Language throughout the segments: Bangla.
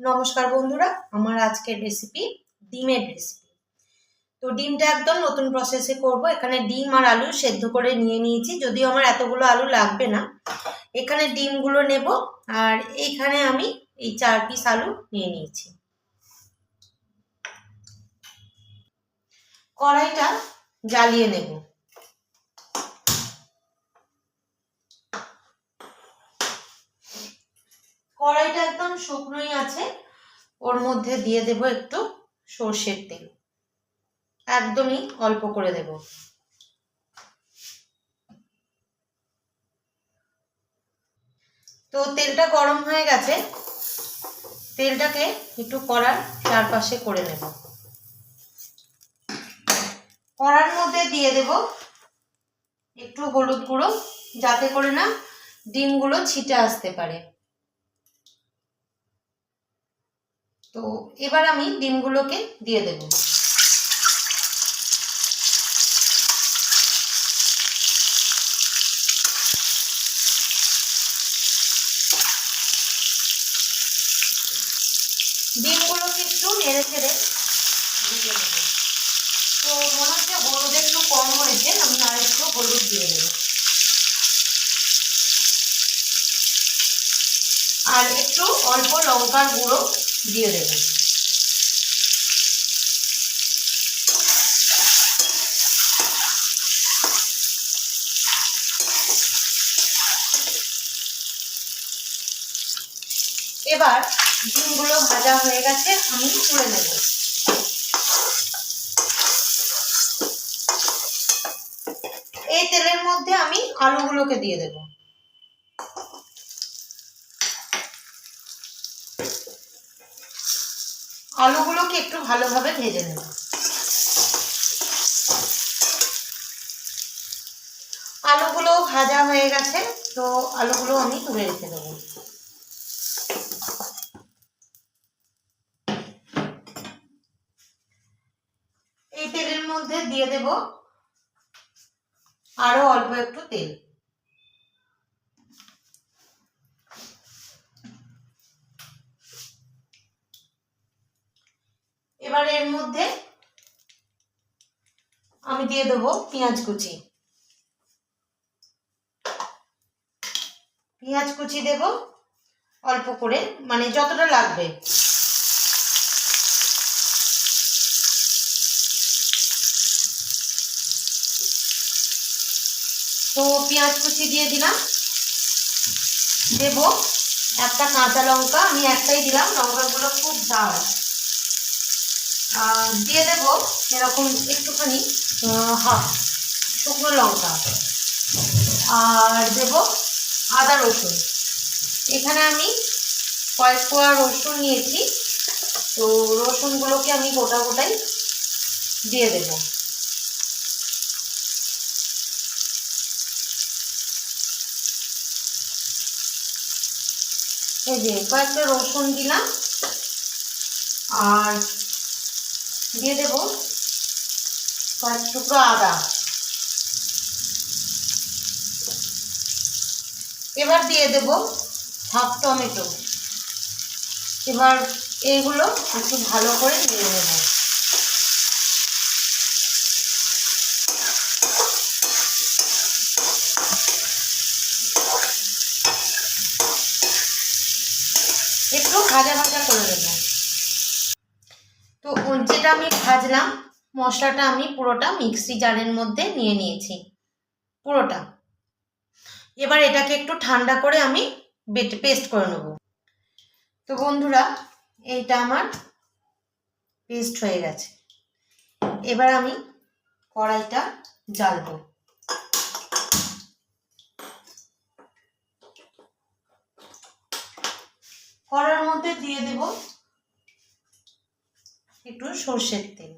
নমস্কার বন্ধুরা, আমার আজকের রেসিপি ডিমের রেসিপি তো ডিমটা একদম নতুন প্রসেসে করব। এখানে ডিম আর আলু সেদ্ধ করে নিয়ে নিয়েছি। যদিও আমার এতগুলো আলু লাগবে না। এখানে ডিমগুলো নেব আর এইখানে আমি এই চার পিস আলু নিয়ে নিয়েছি। কড়াইটা জ্বালিয়ে নেব কড়াইটা একদম শুকনোই আছে, ওর মধ্যে দিয়ে দেব একটু সর্ষের তেল। একদমই অল্প করে দেব। তো তেলটা গরম হয়ে গেছে, তেলটাকে একটু কড়ার চারপাশে করে নেব। কড়ার মধ্যে দিয়ে দেব একটু হলুদ গুঁড়ো, যাতে করে না ডিমগুলো ছিটে আসতে পারে। তো এবার আমি ডিমগুলোকে দিয়ে দেব। ডিমগুলোকে একটু নেড়ে ছেড়ে দিয়ে দেব। তো মনে হচ্ছে হলুদ একটু কম হয়েছে, আমি আর একটু হলুদ দিয়ে দেবো। আর একটু অল্প লঙ্কার গুঁড়ো দিয়ে দেব। এবার ডিমগুলো ভাজা হয়ে গেছে, আমি তুলে নেব। এই তেলের মধ্যে আমি আলুগুলোকে দিয়ে দেবো। আলুগুলোকে একটু ভালোভাবে ভেজে নেব। আলুগুলো ভাজা হয়ে গেছে, তো আলুগুলো আমি তুলে রেখে দেবো। এই তেলের মধ্যে দিয়ে দেব আরও অল্প একটু তেল। এবার এর মধ্যে আমি দিয়ে দেবো পেঁয়াজ কুচি। পেঁয়াজ কুচি দেব অল্প করে মানে যতটা লাগবে। তো পেঁয়াজ কুচি দিয়ে দিলাম। দেব একটা কাঁচা লঙ্কা, আমি একটাই দিলাম, লঙ্কাগুলো খুব ঝাল দিয়ে দেব এরকম একটুখানি হাফ শুকনো লঙ্কা। আর দেব আদা রসুন। এখানে আমি কয়েক কোয়া রসুন নিয়েছি। তো রসুনগুলোকে আমি গোটা গোটাই দিয়ে দেব। এই যে কয়েকটা রসুন দিলাম। আর দিয়ে দেব কয়েক টুকরো আদা। এবার দিয়ে দেব হাফ টমেটো এবার এইগুলো একটু ভালো করে নিয়ে নেব একটু ভাজা ভাজা করে দেবো তো যেটা আমি ভাজলাম, মশলাটা আমি পুরোটা মিক্সি জারের মধ্যে নিয়ে নিয়েছি, পুরোটা। এবার এটাকে একটু ঠান্ডা করে আমি পেস্ট করে নেব। তো বন্ধুরা, এইটা আমার পেস্ট হয়ে গেছে। এবার আমি কড়াইটা জ্বালবো। কড়ার মধ্যে দিয়ে দেব সর্ষের তেল।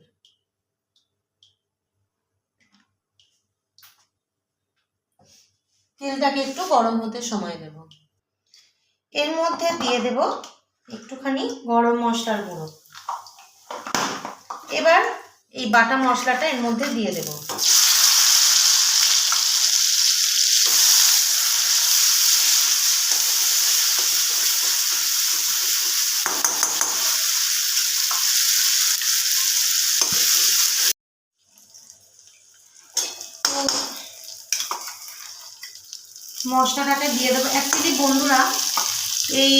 তেলটাকে একটু গরম হতে সময় দেব। এর মধ্যে দিয়ে দেব একটুখানি গরম মশলার গুঁড়ো। এবার এই বাটা মশলাটা এর মধ্যে দিয়ে দেব। মশলাটাকে দিয়ে দেবো। অ্যাকচুয়ালি বন্ধুরা, এই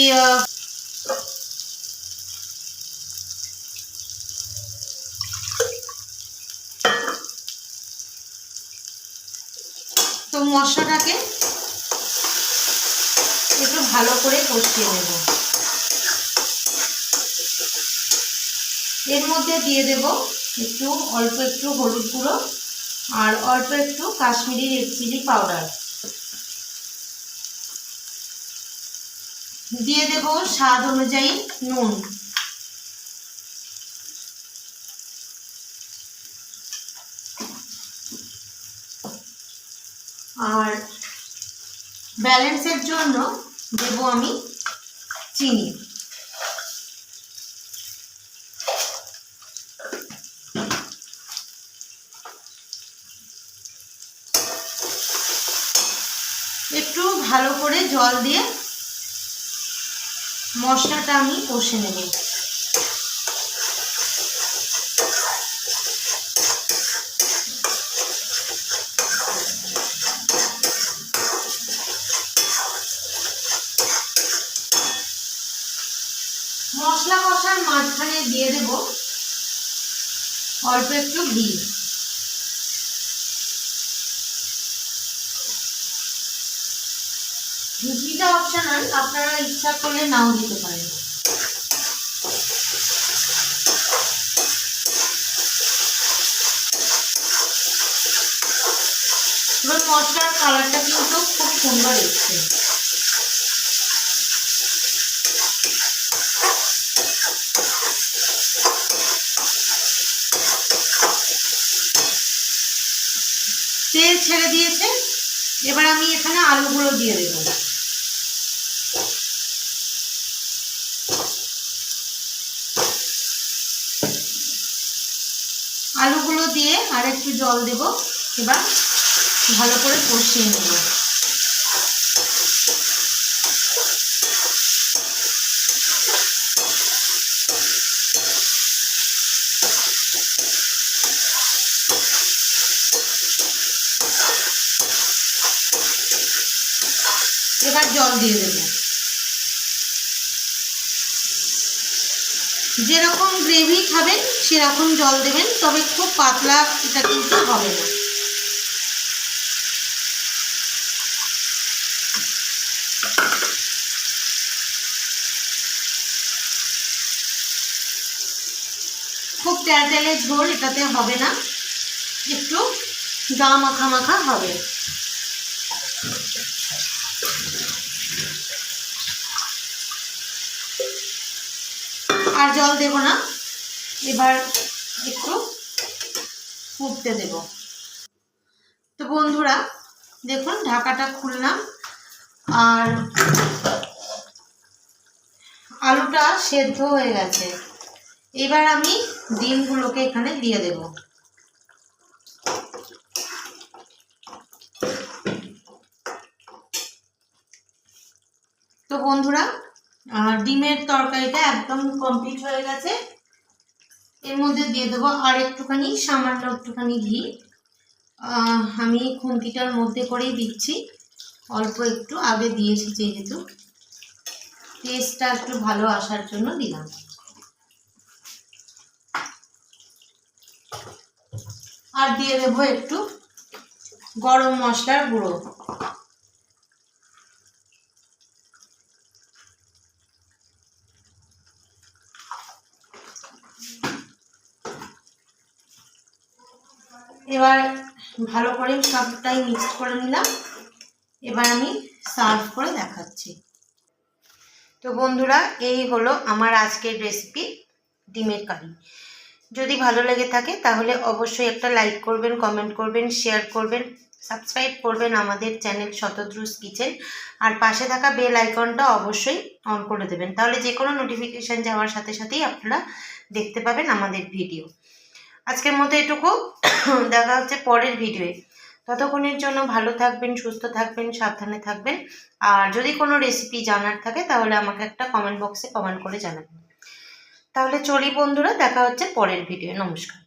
তো মশলাটাকে একটু ভালো করে কষিয়ে নেব। এর মধ্যে দিয়ে দেব একটু, অল্প একটু হলুদ গুঁড়ো আর অল্প একটু কাশ্মীরি রেড চিলি পাউডার। দিয়ে দেব স্বাদ অনুযায়ী নুন। আর ব্যালেন্সের জন্য দেব আমি চিনি। একটু ভালো করে জল দিয়ে মশলাটা আমি কষে নেব। মশলা কষার মাঝখানে দিয়ে দেব অল্প একটু ঘি। ঘিটা অপশনাল আপনারা ইচ্ছা করলে নাও দিতে পারেন। এবার মশলার কালারটা কিন্তু খুব সুন্দর এসছে। তেল ছেড়ে দিয়েছে, এবার আমি এখানে আলুগুলো দিয়ে দেবো। আলুগুলো দিয়ে আর একটু জল দেব। এবার ভালো করে কষিয়ে নেব। এবার জল দিয়ে দেব। যেরকম গ্রেভি খাবেন, সেরকম জল দেবেন, তবে খুব পাতলা এটা কিন্তু হবে না। খুব তেলতেলে ঝোল, এটাতে হবে না। একটু গা মাখা মাখা হবে। আর জল দেব না। এবার একটু ফুটতে দেব। তো বন্ধুরা, দেখুন, ঢাকাটা খুললাম। আর আলুটা সেদ্ধ হয়ে গেছে। এবার আমি ডিমগুলোকে এখানে দিয়ে দেব। তো বন্ধুরা আর ডিমের তরকারিটা একদম কমপ্লিট হয়ে গেছে। এর মধ্যে দিয়ে দেবো আর একটুখানি, সামান্য একটুখানি ঘি। আমি খুন্তিটার মধ্যে করেই দিচ্ছি। অল্প একটু, আগে দিয়েছি যেহেতু। টেস্টটা একটু ভালো আসার জন্য দিলাম। আর দিয়ে দেবো একটু গরম মশলার গুঁড়ো। এবার ভালো করে সবটাই মিক্সড করে নিলাম। এবার আমি সার্ভ করে দেখাচ্ছি। তো বন্ধুরা, এই হলো আমার আজকের রেসিপি ডিমের কারি। যদি ভালো লেগে থাকে তাহলে অবশ্যই একটা লাইক করবেন কমেন্ট করবেন শেয়ার করবেন সাবস্ক্রাইব করবেন আমাদের চ্যানেল শতদ্রুস কিচেন আর পাশে থাকা বেল আইকনটা অবশ্যই অন করে দেবেন। তাহলে যে কোনো নোটিফিকেশান যাওয়ার সাথে সাথেই আপনারা দেখতে পাবেন আমাদের ভিডিও আজকের মতো এটুকু। দেখা হচ্ছে পরের ভিডিওয়ে ততক্ষণের জন্য ভালো থাকবেন, সুস্থ থাকবেন, সাবধানে থাকবেন। আর যদি কোনো রেসিপি জানার থাকে, তাহলে আমাকে একটা কমেন্ট বক্সে কমেন্ট করে জানাবেন। তাহলে চলি বন্ধুরা, দেখা হচ্ছে পরের ভিডিও নমস্কার।